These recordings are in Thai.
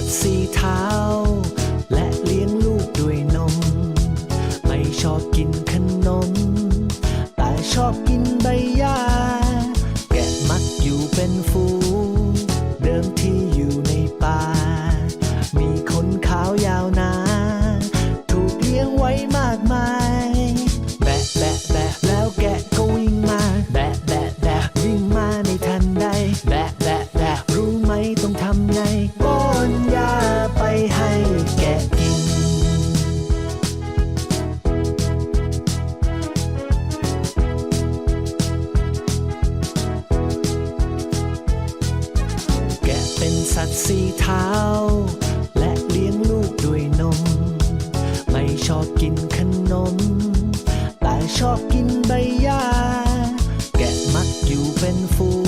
สัตว์สีเท้า และเลี้ยงลูกด้วยนม ไม่ชอบกินขนม แต่ชอบกินใบหญ้า แกะมักอยู่เป็นฝูงเดิมที่อยู่ในป่า มีขนขาวยาวน สัตว์สีเท้า และเลี้ยงลูกด้วยนม ไม่ชอบกินขนม แต่ชอบกินใบหญ้า แกะมักอยู่เป็นฝู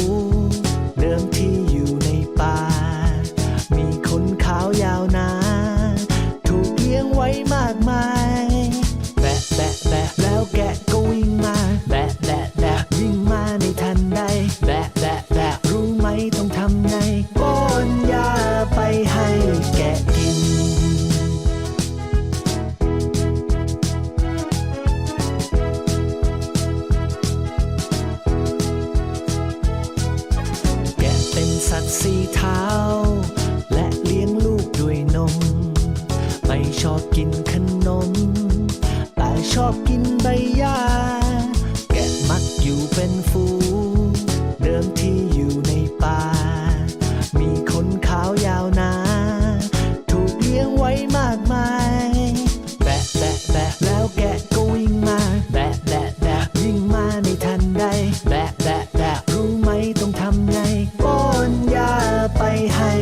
สัตว์สีเท้า และเลี้ยงลูกด้วยนม ไม่ชอบกินขนม แต่ชอบกินใบหญ้า ป้อนยาไปให้